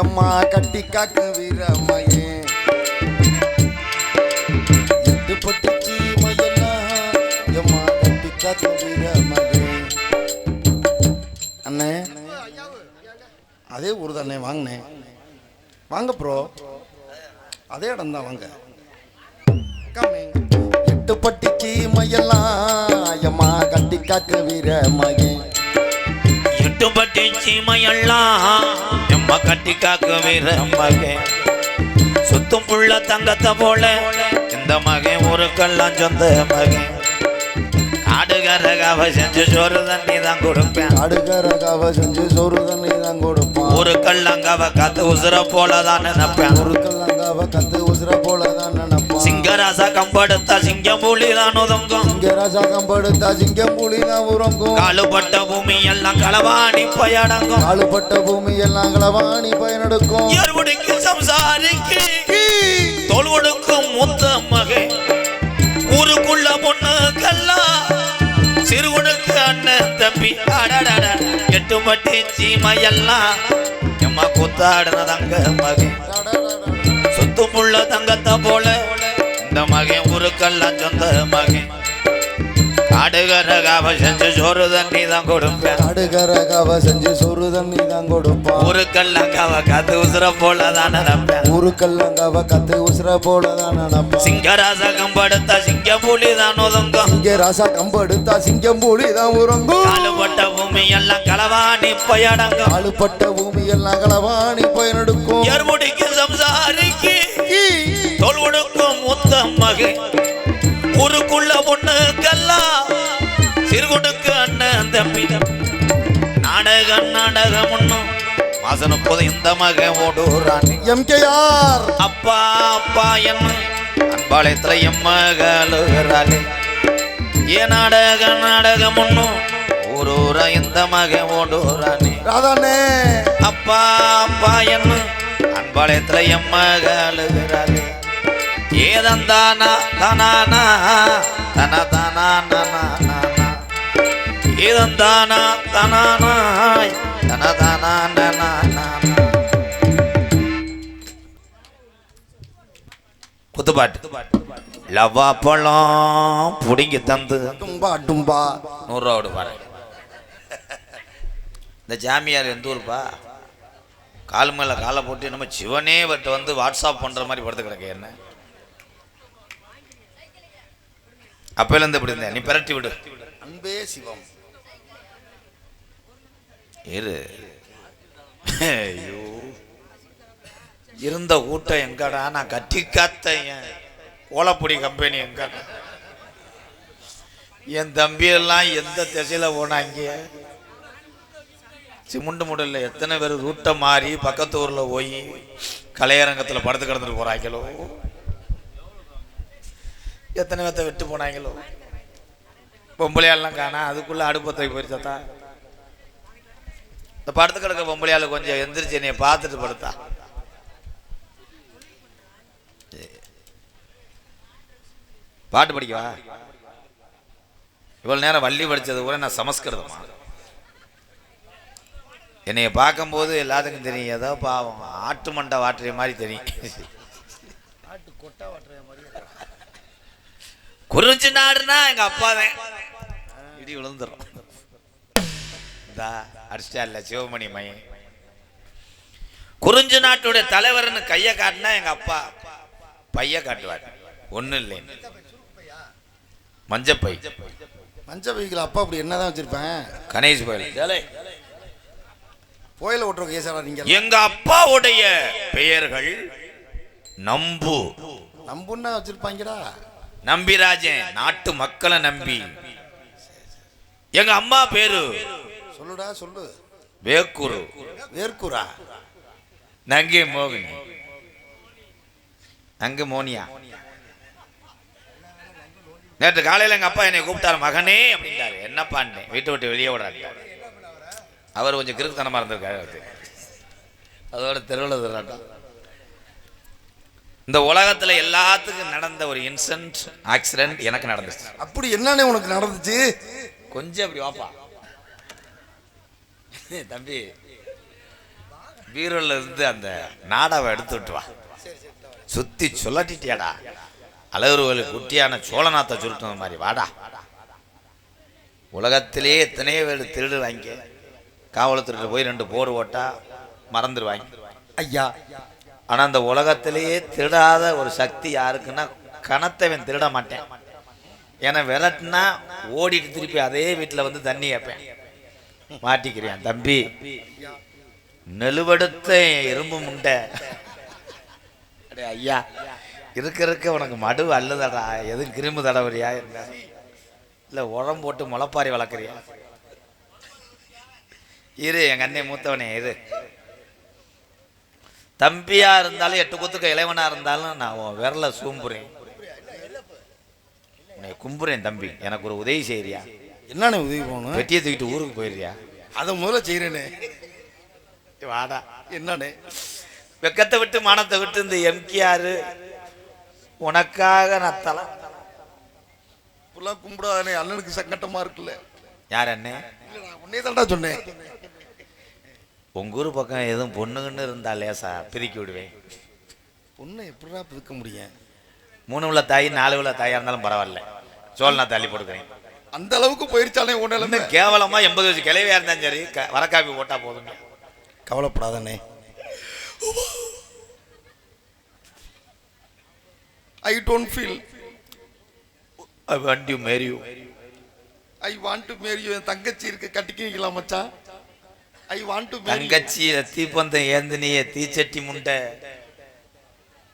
அம்மா கட்டி காக்கு வீரமையே எட்டு பட்டு சீமையெல்லாம் எம்மா கட்டி காக்கு வீரமையே அண்ணே அதே ஊர் தானே வாங்கண்ணே. வாங்க ப்ரோ. அதே இடம் தான் வாங்க. எட்டு பட்டி சீமையெல்லாம் எம்மா கட்டி காக்கு வீரமையே எட்டுப்பட்டி சீமையெல்லாம் எம்ம கட்டி காக்க வீர மகன் சுத்தும் புள்ள தங்கத்தை போல. இந்த மகன் ஊருக்கெல்லாம் சொந்த மகன். காடுகரகாவ செஞ்சு சோறு தண்ணி தான் கொடுப்பேன். அடுக்கரகாவ செஞ்சு சோறு தண்ணி தான் கொடுப்பான். ஊருக்கெல்லாம் கவ காத்து உசுர போல தான் நினைப்பேன் ஊருக்கெல்லாங்காவ கத்து உசுர போல தான் நினைப்பான் சிங்கராசா கம்படுத்தா சிங்கம் புலி தான் உதங்கும் இங்க ராஜாகம் படுத்தா சிங்கம் புலி தான் உறங்கும். காலுப்பட்ட பூமி எல்லாம் களவாணி பயடங்கும் காலுப்பட்ட பூமி எல்லாம் களவாணி பயனெடுக்கும். எருபடிக்கு சம்சாரிக்கு தோல் கொடுக்கும் முத்த மகை ஊருக்குள்ள பொண்ணுக்கெல்லாம் சிறுவனுக்கு அண்ணன் தம்பி. எட்டு மட்டி சீமையெல்லாம் எம்மா கூத்தாடுனதங்க மகன் சுத்து புள்ள தங்கத்தை போல மகன் ஊருக்கெல்லாம் சொந்த மகன். காடுகரகாவ செஞ்சு சோறு தண்ணி தான் கொடுப்பேன். அடுக்கரகாவ செஞ்சு சோறு தண்ணி தான் கொடுப்பான். ஊருக்கெல்லாம் கவ காத்து உசுர போல தான் நினைப்பேன் ஊருக்கெல்லாங்காவ கத்து உசுர போல தான் நினைப்பான் சிங்கராச கம்படுத்த சிங்க புலி தான் ஒதுங்கும். இங்க ராசா கம்பெடுத்தா சிங்கம் புலி தான் உறங்கும். காலுப்பட்ட பூமி எல்லாம் களவாணி பயடங்கும். காலுப்பட்ட பூமி எல்லாம் களவாணி பயனெடுக்கும் எருமுடிக்கு சம்சாரிக்கு தோல் கொடுக்கும் முத்த மகை ஊருக்குள்ள பொண்ணுக்கெல்லாம் சிறுகுடுக்கு அண்ணன் தம்பி நாடகம் நாடகம் ஒண்ணும். மாசம் முப்பது இந்த மகன் ஓடுறானே எம்கேஆர். அப்பா அப்பா என்ன அன்பாளையத்துல எம்மகளுகிறாளே ஏ நாடக நாடகம் ஒண்ணும். ஊரூரா இந்த மகன் ஓடுறானே ராதானே அப்பா அப்பா என்ன அன்பாளையத்துல ஏதந்தானா தனானா தன தானா ஏதந்தானா தனானாய் தன தானா. குத்துப்பாட்டு. லவ்வா பழம் புடிங்கி தந்து. டும்பா டும்பா நூறுரூவா விடு பாரு. இந்த ஜாமியார் எந்த ஊருப்பா? கால் மேல காலை போட்டு நம்ம சிவனே பட்டு வந்து வாட்ஸ்அப் பண்ற மாதிரி படுத்து கிடக்க என்ன? அப்பையிலேருந்து இப்படி இருந்தேன். நீ பிரட்டி விடு. அன்பே சிவம். இரு. ஐயோ. இருந்த கூட்டம் எங்கடா? நான் கட்டி காத்த என் ஓலப்பொடி கம்பெனி எங்கடா? என் தம்பி எல்லாம் எந்த திசையில போனாங்க? சிமுண்டு முடல்ல எத்தனை பேர் ரூட்டை மாறி பக்கத்து ஊர்ல போய் கலையரங்கத்துல படுத்து கிடந்துட்டு போறாங்களோ? எத்தனை பேர்த்த விட்டு போனாங்களோ? பொம்பளையாலாம் காணா அதுக்குள்ள அடுப்பத்தை போயிருச்சாத்தா இந்த படுத்து கிடக்க பொம்பளையால கொஞ்சம் எந்திரிச்சு என்னைய பார்த்துட்டு படுத்தா. பாட்டு படிக்கவா இவ்வளவு நேரம் வள்ளி படிச்சது கூட நான் சமஸ்கிருதமா? என்னைய பார்க்கும்போது எல்லாத்துக்கும் தெரியும் ஏதோ பாவம் ஆட்டு மண்டை வாட்டுற மாதிரி தெரியும். குறிஞ்சி நாடுனா எங்க அப்பா தான் இடி விழுந்துரும். இந்தா அடிச்சிட்டா இல்ல சிவமணி மையன் குறிஞ்சி நாட்டுடைய தலைவர்னு கையை காட்டினா எங்க அப்பா. பைய காட்டுவார். ஒண்ணும் இல்லை மஞ்சப்பை. மஞ்ச பைக்கில் அப்பா அப்படி என்னதான் வச்சிருப்பேன்? கணேஷ் கோயில். கோயில ஓட்டுற கேசாரா நீங்க? எங்க அப்பாவுடைய பெயர்கள் நம்பு. நம்புன்னா வச்சிருப்பாங்கடா. நம்பிராஜன் நாட்டு மக்களை நம்பி. எங்க அம்மா பேரு? சொல்லுடா சொல்லு. வேக்குரு வேர்க்குரா நங்கை மோகினி. நங்கு மோனியா. நேற்று காலையில எங்க அப்பா என்னை கூப்பிட்டாரு மகனே அப்படின்ட்டாரு. என்னப்பான்னு வீட்டை விட்டு வெளியே விடாரு அவர் கொஞ்சம் கிறுக்குத்தனமா இருந்திருக்காரு. அதோட தெருவில் திருடாட்டம் இந்த உலகத்துல எல்லாத்துக்கும் நடந்த ஒரு இன்சிடென்ட் ஆக்சிடென்ட் எனக்கு நடந்துச்சு. அப்படி என்னன்னு உனக்கு நடந்துச்சு? கொஞ்சம் அப்படி வாப்பா. தம்பி பீரோல இருந்து அந்த நாடாவை எடுத்துட்டு வா. சுத்தி சொல்லட்டிட்டியாடா அழகுருவலு குட்டியான சோழநாத்தை சுருட்டுன மாதிரி வாடா. உலகத்திலே எத்தனையோ பேர் திருடுவாங்க. காவல் திருட்டு போய் ரெண்டு போடு போட்டா மறந்துடுவாங்க. ஐயா ஆனா அந்த உலகத்திலேயே திருடாத ஒரு சக்தி யாருக்குன்னா கணத்தவன் திருட மாட்டேன். ஏன்னா விரட்டுனா ஓடிட்டு திருப்பி அதே வீட்டில் வந்து தண்ணி கேட்பேன். மாட்டிக்கிறேன் தம்பி. நெலுவெடுத்த இரும்பு முண்டை. அடே ஐயா இருக்க இருக்க உனக்கு மடு அல்லதடா எதுவும் கிரும்பு தடவரியா என்ன இல்லை உரம் போட்டு முளப்பாரி வளர்க்குறியா? இரு எங்க அண்ணன் மூத்தவனே இரு. தம்பியா இருந்தாலும் எட்டு குத்துக்கு இளைவனா இருந்தாலும் நான் உன் விரல சூம்புறேன். உன்னை கும்புறேன் தம்பி. எனக்கு ஒரு உதவி செய்யறியா என்னண்ணே உதவி போகணும்? வெட்டியை தூக்கிட்டு ஊருக்கு போயிடுறியா? அதை முதல்ல செய்கிறேனே வாடா. என்னண்ணே? வெக்கத்தை விட்டு மானத்தை விட்டு இந்த எம்கேஆர் உனக்காக நான் தலை கும்பிடாதானே அண்ணனுக்கு சங்கட்டமா இருக்குல்ல. யார் அண்ணே? உன்னே தான்டா சொன்னேன். உங்க ஊர் பக்கம் எதுவும் பொண்ணுங்கன்னு இருந்தா லேசா பிரிக்கி விடுவேன். பொண்ணை எப்படிடா பிதுக்க முடியும்? மூணு உள்ள தாய் நாலு உள்ள தாயா இருந்தாலும் பரவாயில்ல. சோழ நான் தள்ளி போட்டுக்கிறேன். அந்த அளவுக்கு போயிருச்சாலே உன்னால இன்னும் கேவலமா எண்பது வயசு கிளவியா இருந்தாலும் சரி க- வரக்காப்பி போட்டா போதுங்க கவலைப்படாதானே I don't feel I want you marry you I want to marry என் தங்கச்சி இருக்கு கட்டிக்கிக்கலாம் மச்சான்? ஐ வாண்ட் டு தங்கச்சி தீப்பந்தம் ஏந்தினிய தீச்சட்டி முண்டை.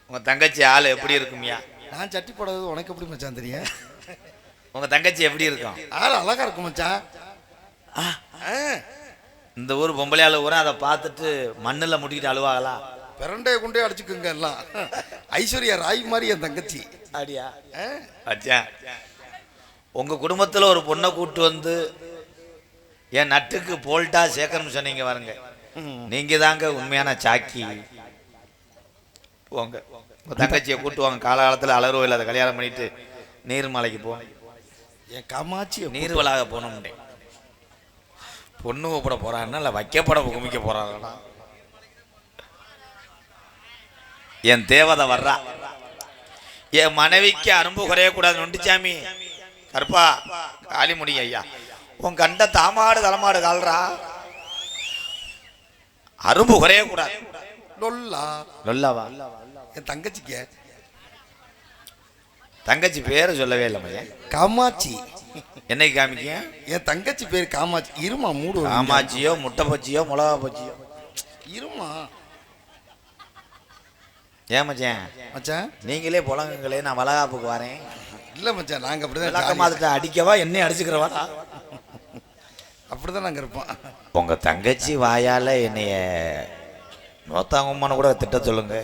உங்க தங்கச்சி ஆளு எப்படி இருக்குமியா? நான் சட்டி போடாதது உனக்கு எப்படி மச்சான் தெரியும்? உங்க தங்கச்சி எப்படி இருக்கும்? ஆள் அழகா இருக்கும் மச்சான். இந்த ஊர் பொம்பளை ஆளு ஊரா அதை பார்த்துட்டு மண்ணுல முட்டிக்கிட்டு அழுவாங்களா பிரண்டைய கொண்டே அடிச்சுக்குங்க எல்லாம். ஐஸ்வர்யா ராய் மாதிரி என் தங்கச்சி. அப்படியா? ஆ, அச்சா. உங்க குடும்பத்துல ஒரு பொண்ணை கூட்டு வந்து என் நட்டுக்கு போல்ட்டா சேர்க்கணும்னு சொன்னீங்க பாருங்க. ம். நீங்க தாங்க உண்மையான சாக்கி. போங்க. உங்க தங்கச்சியை கூட்டு வாங்க. காலகாலத்துல அலறுவ இல்லாத கல்யாணம் பண்ணிட்டு நீர்மலைக்கு போ. என் காமாட்சி நீர்வலாக போகணும்னே. பொண்ணு கூப்பிட போறான்னா இல்லை வைக்கப்பட குமிக்க போறாங்களா என் தேவதை வர்றா. என் மனைவிக்கு அரும்பு குறையக்கூடாது நொண்டிச்சாமி கருப்பா காளிமுடி ஐயா. உன் கண்ட தாமாடு தலைமாடு கால்றா. அரும்பு குறையக்கூடாது லொல்லா. சொல்லவா என் தங்கச்சிக்கு. தங்கச்சி பேரை சொல்லவே இல்லை மையன் காமாட்சி. என்னைக்கு காமிக்க என் தங்கச்சி பேர் காமாட்சி. இருமா மூடு காமாட்சியோ முட்டை பச்சியோ மிளகா பச்சியோ. இருமா. ஏன் மச்சான் மச்சான்? நீங்களே புலங்குங்களே நான் வளகாப்புக்கு வரேன். இல்ல மச்சான் நாங்க அப்படிதான் விளக்க ஜாலியா- மாத்திட்ட அடிக்கவா என்னையும் அடிச்சுக்கிறவா அப்படிதான் நாங்க இருப்போம் உங்க தங்கச்சி வாயால என்னைய நோத்தாங்கம்மான்னு கூட திட்ட சொல்லுங்க.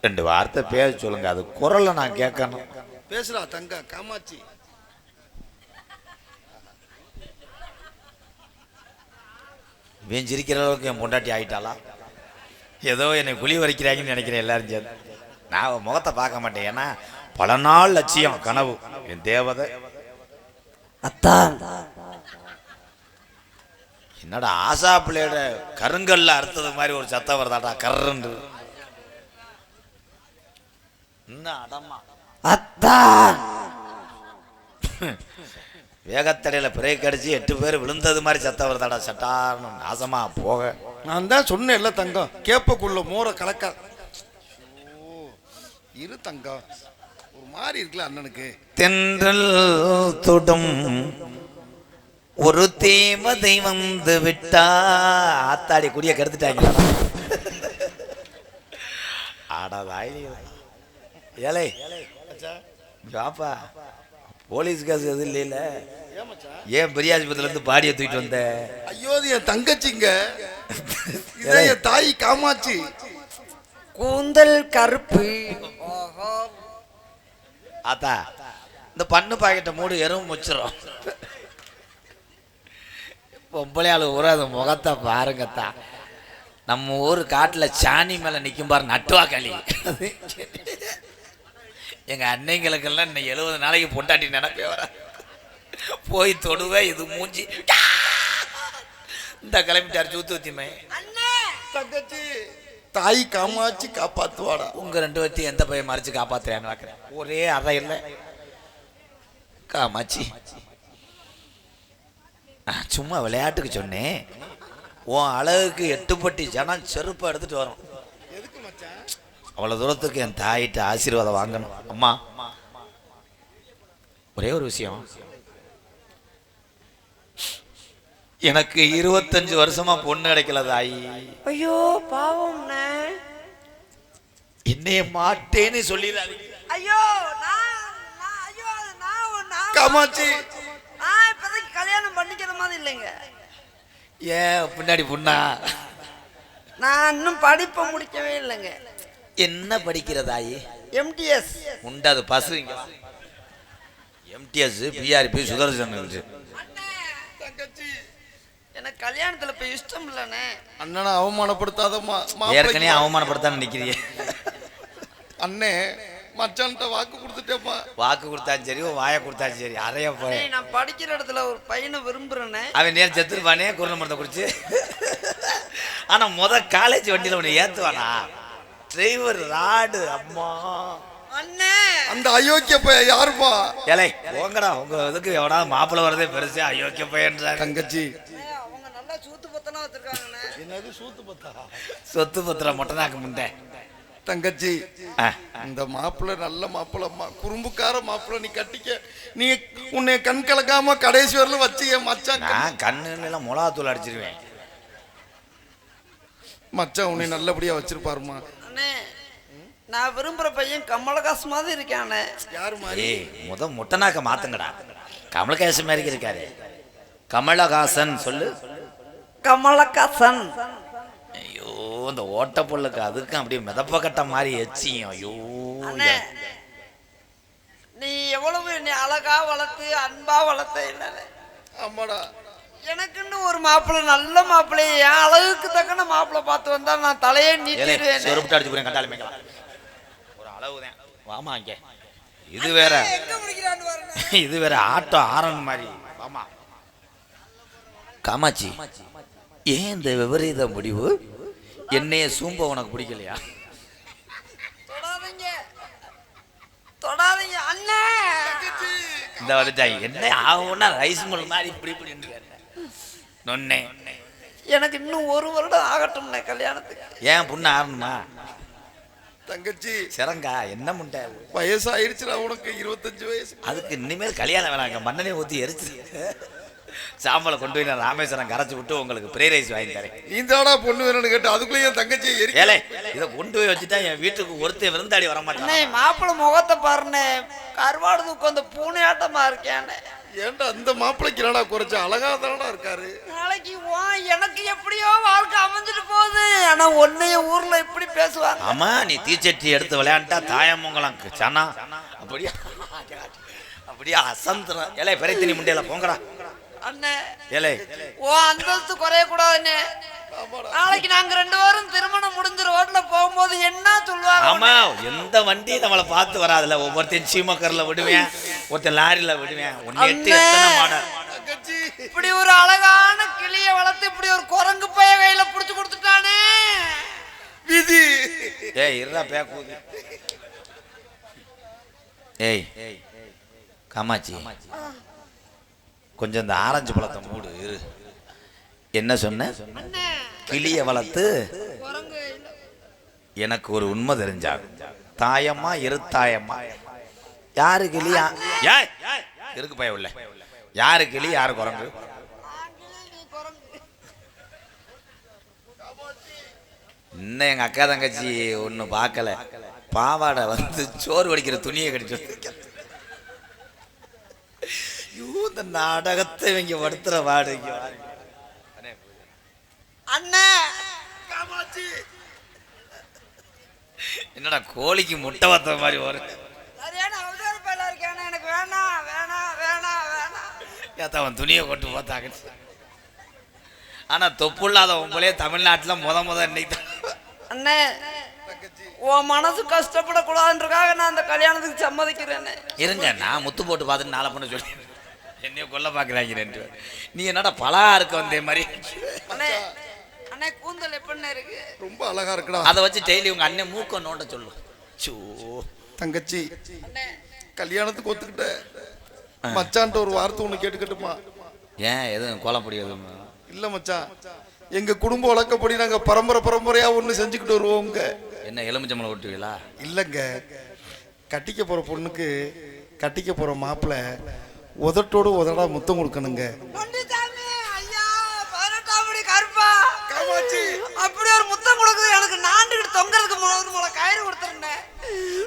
ரெண்டு வார்த்தை பேச சொல்லுங்க. அது குரலை நான் கேட்கணும். பேசுறா தங்க காமாட்சி. இவன் சிரிக்கிற அளவுக்கு என் பொண்டாட்டி ஆயிட்டாளா? ஏதோ என்னை குழி வரைக்கிறாங்கன்னு நினைக்கிறேன் எல்லாரும் சேர்ந்து. நான் முகத்தை பார்க்க மாட்டேன். ஏன்னா பல நாள் லட்சியம் கனவு. என் தேவதை. அத்தான். என்னடா ஆசா பிள்ளையோட கருங்கல்ல அறுத்தது மாதிரி ஒரு சத்தம் வருதாடா கர்றன்று வேகத்தடையில பிரேக் அடிச்சு எட்டு பேர் விழுந்தது மாதிரி சத்தம் வருதாடா சட்டார்னு. நாசமா போக. நான் தான் சொன்னேன்ல தங்கம். கேப்பக்குள்ள மோரை கலக்க. இரு தங்கம். ஒரு மாதிரி இருக்குல்ல அண்ணனுக்கு. தென்றல் தொடும் ஒரு தேவதை வந்து விட்டா. ஆத்தாடி குடிய கெடுத்துட்டாங்க. ஆடாதாய் ஏலே. பாப்பா போலீஸ் கேஸ் எதுவும் இல்லைல்ல ஏன் பெரியாஸ்பத்திரில இருந்து பாடியை தூக்கிட்டு வந்த? ஐயோ என் தங்கச்சிங்க. என் தாய் காமாட்சி. கூந்தல் கருப்பு. ஆத்தா இந்த பண்ணு பாக்கெட்டை மூடு எறும்பு முச்சிரும். பொம்பளையாளு ஊரா அந்த முகத்தை பாருங்கத்தா. நம்ம ஊர் காட்டுல சாணி மேல நிக்கும் பாரு நட்டுவா களி எங்க அன்னைங்களுக்கெல்லாம் இன்னைக்கு எழுபது நாளைக்கு பொண்டாட்டி நினைப்பே வர போய் தொடுவேன் இது மூஞ்சி. இந்த கிளம்பிட்டார் சூத்து ஊத்திமே தங்கச்சி தாய் காமாச்சி காப்பாத்துவாடா. உங்க ரெண்டு பேர்த்தையும் எந்த பையன் மறைச்சு காப்பாத்துறான்னு பார்க்குறேன் ஒரே அறை இல்லை. காமாச்சி சும்மா விளையாட்டுக்கு சொன்னேன். உன் அழகுக்கு எட்டுப்பட்டி ஜனம் செருப்பை எடுத்துட்டு வரும். அவ்வளோ தூரத்துக்கு என் தாயிட்ட ஆசீர்வாதம் வாங்கணும். அம்மா ஒரே ஒரு விஷயம். எனக்கு இருபத்தஞ்சு வருஷமா பொண்ணு கிடைக்கல தாயி. ஐயோ பாவம்ண்ணே என்னைய மாட்டேன்னு சொல்லிடாதீங்க. ஐயோ காமாட்சி. இப்போதைக்கு கல்யாணம் பண்ணிக்கிற மாதிரி இல்லைங்க. ஏன் பின்னாடி பொண்ணா? நான் இன்னும் படிப்பை முடிக்கவே இல்லைங்க. என்ன படிக்கிறதாயி? எம்டிஎஸ் உண்டு அது பசுங்க. எம்டிஎஸ் பிஆர்பி சுதர்சன் தங்கச்சி எனக்கு கல்யாணத்துல இப்ப இஷ்டம் இல்லைண்ணே. அண்ணனை அவமானப்படுத்தாதம்மா ஏற்கனவே அவமானப்படுத்தான்னு நினைக்கிறியே அண்ணே மச்சான்ட்ட வாக்கு கொடுத்துட்டேப்பா. வாக்கு கொடுத்தாலும் சரி வாயை கொடுத்தாலும் சரி அறைய போய் நான் படிக்கிற இடத்துல ஒரு பையனை விரும்புறேனே. அவன் நேரம் செத்துருப்பானே குருண மருந்தை குடிச்சு. ஆனா முத காலேஜ் வண்டியில உன்னை ஏத்துவானா? டிரைவர் ராடு அம்மா. அண்ணே. அந்த அயோக்கிய பையன் யாருப்பா? ஏலே போங்கடா உங்க இதுக்கு எவனாவது மாப்பிள்ளை வரதே பெருசு அயோக்கிய பையன்றாங்க தங்கச்சி. அவங்க நல்லா சூத்து பத்தனா வச்சிருக்காங்கண்ணே. என்னது சூத்து பத்தா? சொத்து பத்திர மொட்டனாக்கு முண்டை. தங்கச்சி ஆ, இந்த மாப்பிள்ளை நல்ல மாப்பிள்ளம்மா குறும்புக்கார மாப்பிள்ளை நீ கட்டிக்க நீ உன்னை கண் கலக்காம கடைசி வரலும் வச்சு மச்சான் நான் கண்ணுல எல்லாம் மிளகாத்தூள் அடிச்சிருவேன். மச்சான் உன்னை நல்லபடியா வச்சிருப்பாருமா அண்ணே நான் விரும்புற பையன் கமலஹாஸ் மாதிரி இருக்கானே. யாரு மாதிரி? முத முட்டனாக்க மாத்துங்கடா. கமலஹாசன் மாதிரி இருக்காரு. கமலஹாசன் சொல்லு. கமலஹாசன். ஐயோ இந்த ஓட்ட புல்லுக்கு அதுக்கும் அப்படியே மிதப்ப கட்ட மாதிரி எச்சியும். ஐயோ நீ எவ்வளவு நீ அழகா வளர்த்து அன்பா வளர்த்த என்னண்ணே? ஆமாடா எனக்குன்னு ஒரு மாப்பிள்ளை நல்ல மாப்பிள்ளை. என் அழகுக்கு தக்கன மாப்பிள்ளை பார்த்து வந்தா நான் தலையே நீட்டிடுவேன். செருப்புட்டு அடிச்சு போறேன் கட்டாளி மேய்க்கலாம் ஒரு அளவுதான் வாமா இங்க. இது வேற. இது வேற ஆட்டோ ஆரன் மாதிரி. வாமா. காமாட்சி ஏன் இந்த விபரீத முடிவு? என்னைய சூம்ப உனக்கு பிடிக்கலையா? தொடாதீங்க. தொடாதீங்க அண்ணே. இந்த வந்துட்டாங்க என்ன ஆகும்னா ரைஸ் மில் மாதிரி இப்படி இப்படி நொன்னே. எனக்கு இன்னும் ஒரு வருடம் ஆகட்டும்ண்ணே கல்யாணத்துக்கு. ஏன் புண்ணு ஆரணுமா தங்கச்சி. சிறங்கா என்ன முண்டை வயசாயிருச்சுடா உனக்கு இருபத்தஞ்சு வயசு. அதுக்கு இனிமேல் கல்யாணம் வேணாங்க மண்ணனை ஊற்றி எரிச்சு சாம்பலை கொண்டு போய் நான் ராமேஸ்வரம் கரைச்சி விட்டு உங்களுக்கு ப்ரே ரைஸ் வாங்கி தரேன். நீ தாடா பொண்ணு வேணும்னு கேட்டு அதுக்குள்ளே என் எரி ஏலே இதை கொண்டு போய் வச்சுட்டா என் வீட்டுக்கு ஒருத்தன் விருந்தாடி வர அண்ணே மாட்டான் மாப்பிள்ளை முகத்தை பாருண்ணே. கருவாடு அந்த பூனையாட்டமா இருக்கேன்னு ஏன்டா அந்த மாப்பிள்ளைக்கு என்னடா குறைச்ச? அழகா தானடா இருக்காரு. நாளைக்கு வா எனக்கு எப்படியோ வாழ்க்கை அமைஞ்சிட்டு போகுது. ஆனா ஒன்னைய ஊர்ல இப்படி பேசுவாங்க. ஆமா நீ தீச்சட்டி எடுத்து விளையாண்டா தாயமங்கலம் சனா. அப்படியா? அப்படியே அசந்துடும் ஏலே பெரிய தண்ணி முண்டையில போங்கடா. அண்ணே. ஏலே. ஓ அந்தஸ்து குறைய கூடாதுண்ணே நாளைக்கு நாங்க ரெண்டு பேரும் திருமணம் முடிஞ்ச ரோட்ல போகும்போது என்ன சொல்லுவாங்க ஆமா எந்த வண்டி நம்மளை பார்த்து வராதுல ஒவ்வொருத்தையும் சீமக்கரில் விடுவேன் ஒருத்தன் லாரியில விடுவேன். ஒன்னு எட்டு அண்ணே. எத்தனை மாடல் தங்கச்சி. இப்படி ஒரு அழகான கிளிய வளர்த்து இப்படி ஒரு குரங்கு பைய கையில புடிச்சு கொடுத்துட்டானே. விதி. ஏய் இருடா பேக்கூதி ஏய் காமாட்சி. கொஞ்சம் இந்த ஆரஞ்சு பழத்தை மூடு. இரு என்ன சொன்ன? கிளிய வளர்த்து எனக்கு ஒரு உண்மை தெரிஞ்சா தாயம்மா இருத்தாயம்மா யாரு கிளியா? ஏய்! இருக்கு பய உள்ள? யாரு கிளி யாரு குரங்கு? இன்னும் எங்க அக்கா தங்கச்சி ஒண்ணு பார்க்கல. பாவாடை வந்து சோறு வடிக்கிற துணியை கடிச்சு வச்சிருக்கேன். ஐயோ, இந்த நாடகத்தை இவங்க படுத்துற வாடகை அண்ணே! காமாட்சி! என்னடா கோழிக்கு முட்டை வத்த மாதிரி வரும் சரியான அவசர பையில இருக்கானே எனக்கு வேணாம் வேணாம் வேணாம் வேணாம் ஏத்தா அவன் துணியை கொண்டு பார்த்தாங்க ஆனா தொப்பு இல்லாத உங்களே தமிழ்நாட்டுல முத முத இன்னைக்கு. அண்ணே உன் மனசு கஷ்டப்படக்கூடாதுன்றக்காக நான் அந்த கல்யாணத்துக்கு சம்மதிக்கிறேன்னு இருங்க நான் முத்து போட்டு பார்த்துட்டு நாளை பண்ண சொல்லி என்னைய கொல்ல பேரும். நீ என்னடா பலா இருக்க வந்தே மாதிரி? அண்ணே கூந்தல் எப்படிண்ணே இருக்கு? ரொம்ப அழகா இருக்குடா. அதை வச்சு டெய்லி உங்க அண்ணன் மூக்க நோண்ட சொல்லு சோ. தங்கச்சி அண்ணே. கல்யாணத்துக்கு ஒத்துக்கிட்ட. மச்சான்ட்ட ஒரு வார்த்தை ஒண்ணு கேட்டுக்கட்டுமா? ஏன் எதுவும் கோலப்படி எதுவும்? இல்ல மச்சான். எங்க குடும்ப வழக்கப்படி நாங்க பரம்பரை பரம்பரையா ஒண்ணு செஞ்சுக்கிட்டு வருவோங்க என்ன எலுமிச்சம்பளம் ஓட்டுவீங்களா இல்லைங்க. கட்டிக்க போற பொண்ணுக்கு கட்டிக்க போற மாப்பிள்ளை உதட்டோடு உதடா முத்தம் கொடுக்கணுங்க. அப்படி ஒரு முத்தம் கொடுக்குது எனக்கு நாண்டுகிட்டு தொங்கறதுக்கு முன்னாடி முளை கயிறு கொடுத்துருந்தேன்.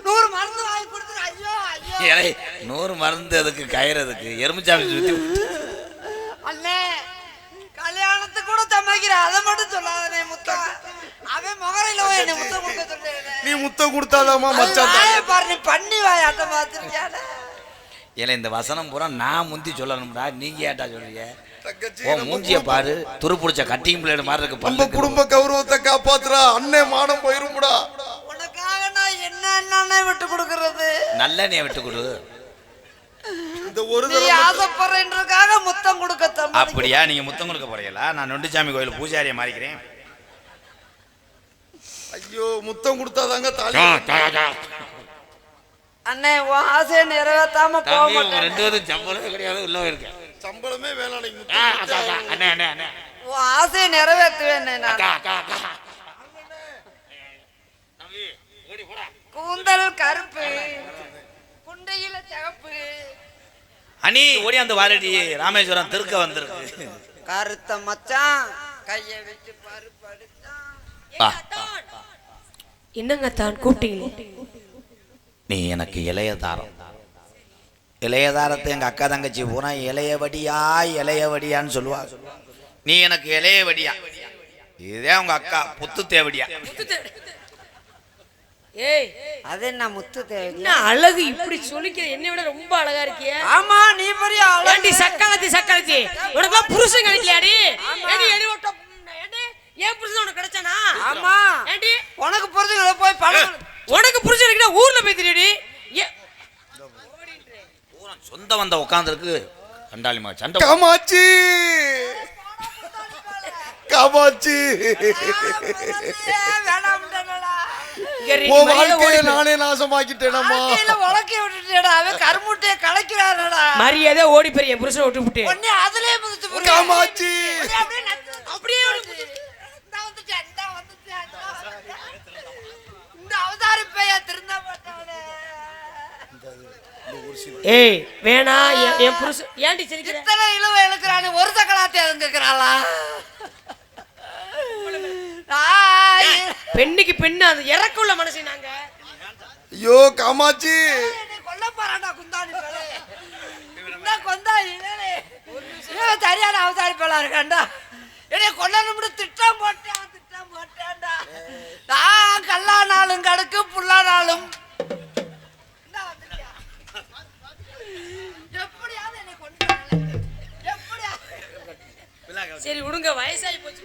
நூறு மருந்து வாங்கி கொடுத்துரு ஐயோ ஐயோ. நூறு மருந்து அதுக்கு கயிறதுக்கு எருமிச்சாமி சுத்தி. விட்டு. அண்ணே கல்யாணத்துக்கு கூட சமைக்கிற அதை மட்டும் சொல்லாதே முத்தம். அவன் முகரையில போய் என்னை முத்தம் கொடுக்க சொல்றேன் நீ முத்தம் கொடுத்தாதாமா மச்சான். வாய பாரு நீ பண்ணி வாயாட்ட பார்த்துருக்கியானே ஏலே இந்த வசனம் பூரா நான் முந்தி சொல்லணும்டா. நீங்க ஏட்டா சொல்றீங்க? நம்ம மூஞ்சிய பாரு துரு பிடிச்ச கட்டிங் பிளேடு மாதிரி இருக்கு நம்ம. குடும்ப கௌரவத்தை காப்பாத்துறா. அண்ணே மானம் போயிருமுடா. உனக்காக நான் என்ன என்னன்னே விட்டு கொடுக்கறது? நல்லெண்ணெயை விட்டு கொடு. இந்த ஒரு நீ தடவை ஆசைப்படுறதுக்காக முத்தம் கொடுக்க அப்படியா? நீங்க முத்தம் கொடுக்க போறீங்களா? நான் நொண்டிச்சாமி கோயில் பூஜாரியை மாறிக்கிறேன். ஐயோ முத்தம் கொடுத்தாதாங்க தாலி அண்ணே உன் ஆசையை நிறைவேற்றாம போக மாட்டேன். ரெண்டு பேரும் சம்பளமே கிடையாது உள்ள இருக்கேன் சம்பளமே வேளாண் அண்ணே அண்ணே அண்ணே. உன் ஆசையை நிறைவேற்றுவேன் கூந்தல் கருப்பு குண்டையில சிகப்பு. அனி ஓடி அந்த வாரடி. ராமேஸ்வரம் திருக்க வந்திருக்கு. கருத்த மச்சான் கைய வச்சு பருப்பு அடிச்சான் வா என்னங்க தான் கூப்பிட்டீங்களே நீ எனக்கு இளைய தாரம். இளைய தாரத்தை எங்க அக்கா தங்கச்சி பூரா இளைய வடியா இளைய வடியான்னு சொல்லுவா. நீ எனக்கு இளைய வடியா. இதே உங்க அக்கா புத்து தேவடியா ஏய் அது என்ன முத்து தேவை என்ன அழகு இப்படி சொல்லிக்கிற என்னை விட ரொம்ப அழகா இருக்கியே. ஆமா நீ பெரிய. ஏண்டி சக்காலத்தி சக்காலத்தி? உனக்கு புருஷன் கிடைக்கலையாடி? ஏடி எடி ஏன் புருஷன் உனக்கு கிடைச்சானா? ஆமா. உனக்கு புரிஞ்சுக்கிற போய் படம் உனக்கு புருஷன் கிடைக்கா ஊர்ல போய் தெரியுடி சொந்த வந்த உட்காந்துருக்கு கண்டாளிமா சண்டை வாழ்க்கையை ஓடி நானே நாசமாக்கிட்டேனம்மா. உலக்கி விட்டுட்டேடா அவன் கருமுட்டையை கலைக்கிறானடா மரியாதை ஓடி என் புருஷனை விட்டு விட்டு உடனே அதுலயே முதிச்சு போடு. காமாட்சி உடனே அப்படியே நச்சு- அப்படியே ஒரு முதிச்சு. இந்தா வந்துட்டேன், இந்தா வந்துட்டேன், இந்தா வந்துட்டேன். இந்த அவதாரி பையன் திருந்த மாட்டானே. ஏய் வேணா என்- என் புருஷன் ஏன்டி சிரிக்கிற? இத்தனை இழுவை இழுக்கிறானே, ஒரு சக்கலாத்தி அதுங்கிறாளா பெண்ணுக்கு பெண்ணு அது இறக்க உள்ள மனுஷன் நாங்க. ஐயோ காமாட்சி. கொல்ல போறான்டா குந்தாணி கொந்தாணி சரியான அவதாரி பேலா இருக்கான்டா. என்னைய கொல்லணும்னு திட்டம் போட்டான் திட்டம் போட்டான்டா. நான் கல்லானாலும் கடுக்கு புல்லானாலும் சரி விடுங்க வயசாகி போச்சு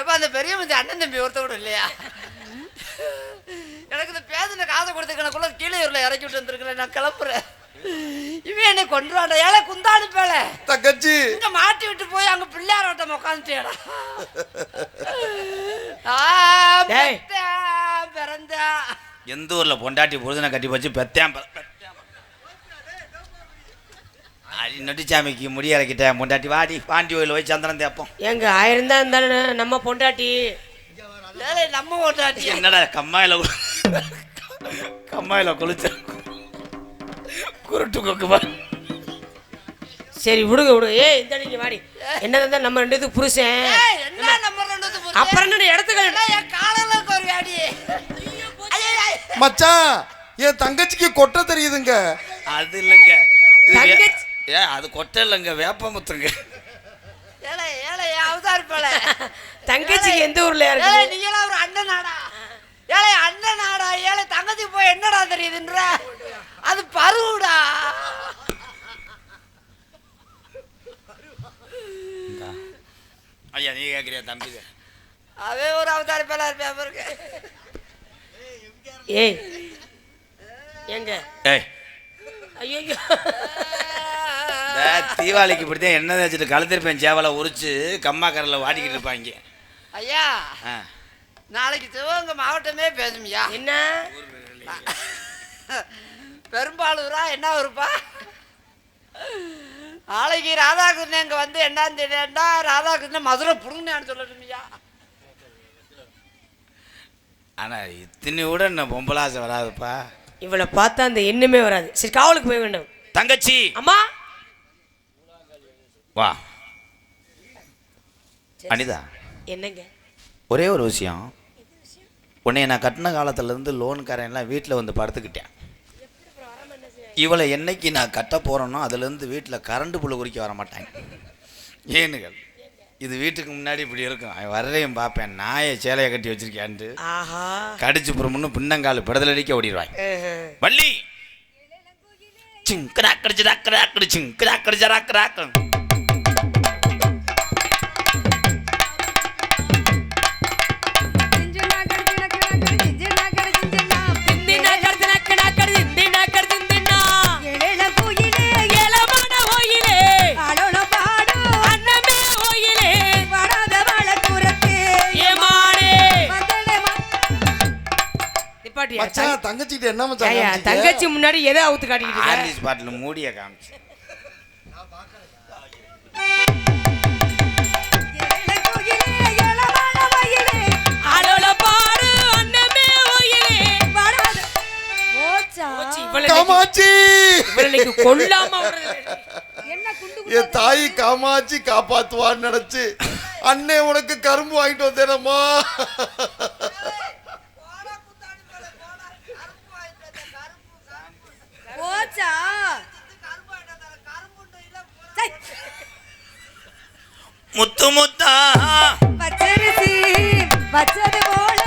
எப்ப அந்த பெரிய மனுஷன் அண்ணன் தம்பி ஒருத்த கூட இல்லையா? எனக்கு இந்த பேதனை காசை கொடுத்துக்கணக்குள்ள கீழே ஊர்ல இறக்கி விட்டு வந்திருக்கிறேன் நான் கிளம்புறேன். இவன் என்னை கொண்டுறான்டா ஏழை குந்தாணி பேல தங்கச்சி. இங்க மாட்டி விட்டு போய் அங்க பிள்ளையார் ஓட்டம் உட்காந்துட்டேடா. பிறந்தா எந்த ஊர்ல பொண்டாட்டி புருஷனை கட்டி வச்சு பெத்தேன் அடி நொட்டிச்சாமிக்கு முடி இறக்கிட்டேன் பொண்டாட்டி வாடி பாண்டி கோயில் போய் சந்திரன் தேப்போம் எங்க ஆயிரம் தான் இருந்தாலும் நம்ம பொண்டாட்டி. நம்ம ஓட்டாட்டி என்னடா கம்மாயில கம்மாயில குளிச்ச குருட்டு கொக்கு பாரு. சரி விடுங்க விடுங்க. ஏய் இந்த நீங்க வாடி. என்ன இருந்தா நம்ம ரெண்டு இது புருஷன். ஏய், என்ன நம்ம ரெண்டு புருஷன்? அப்புறம் என்ன இடத்துக்கு. மச்சான் என் தங்கச்சிக்கு கொட்ட தெரியுதுங்க. அது இல்லைங்க. தங்கச்சி. ஏ அது கொட்டை இல்லைங்க வேப்பமுத்துங்க ஏழை ஏழை அவதாரி பேல. தங்கச்சிக்கு எந்த ஊர்ல ஏழை இருக்கு நீங்களா ஒரு அண்ணன் நாடா. ஏழை அண்ணன் நாடா ஏழை தங்கச்சி போய் என்னடா தெரியுதுன்ற? அது பருவுடா. ஐயா நீ கேட்குறியா தம்பிங்க அவன் ஒரு அவதாரி பேலா இருப்பேன் ஏய் எங்க? ஏய் ஐயோ தீபாவளிக்கு இப்படித்தான் எண்ணெய் தேய்ச்சிட்டு கழுத்திருப்பேன் சேவலை உரிச்சு கம்மா கரில் வாடிக்கிட்டு இருப்பாங்க. ஐயா. நாளைக்கு சிவகங்கை மாவட்டமே பேசுமியா? என்ன? பெரும்பாலூரா என்ன ஊருப்பா? நாளைக்கு ராதாகிருஷ்ணன் இங்க வந்து என்னன்னு தெரியண்டா ராதாகிருஷ்ணன் மதுரை புடுங்கினான்னு சொல்லணுமியா ஆனா இத்தனை விட என்ன பொம்பளாசை வராதுப்பா. இவளை பார்த்தா அந்த எண்ணமே வராது. சரி காவலுக்கு போய் வேண்டும். தங்கச்சி! அம்மா! வா. அனிதா. என்னங்க? ஒரே ஒரு விஷயம். உன்னைய நான் கட்டின காலத்துலேருந்து லோனுக்காரன் எல்லாம் வீட்டில் வந்து படுத்துக்கிட்டேன். இவளை என்னைக்கு நான் கட்ட போகிறேனோ அதுலேருந்து வீட்டில் கரண்ட் புழு குறிக்க வர மாட்டாங்க. ஏனுகள். இது வீட்டுக்கு முன்னாடி இப்படி இருக்கும். அவன் வர்றையும் பார்ப்பேன். நாயை சேலையை கட்டி வச்சிருக்கேன்ட்டு ஆஹா. கடிச்சு புறமுன்னு பின்னங்கால் பிடதலடிக்க ஓடிடுவாங்க அஹ். வள்ளி! சிங்கடாக்கடி ஜடாக்கடாக்கடி சிங்கடாக்கடி ஜடாக்கடாக்கம் திந்தினா மச்சான் தங்கச்சிட்டு என்ன மச்சான்? தங்கச்சி முன்னாடி எதை அவுத்து காட்டிக்கிட்டு இருக்க? ஆர்லிஸ் பாட்டில் மூடிய காமிச்சு. என் தாய் காமாட்சி காப்பாத்துவான்னு நினைச்சு அண்ணே உனக்கு கரும்பு வாங்கிட்டு வந்தேனம்மா. முத்து முத்தா. பச்சரிசி வச்சது போல.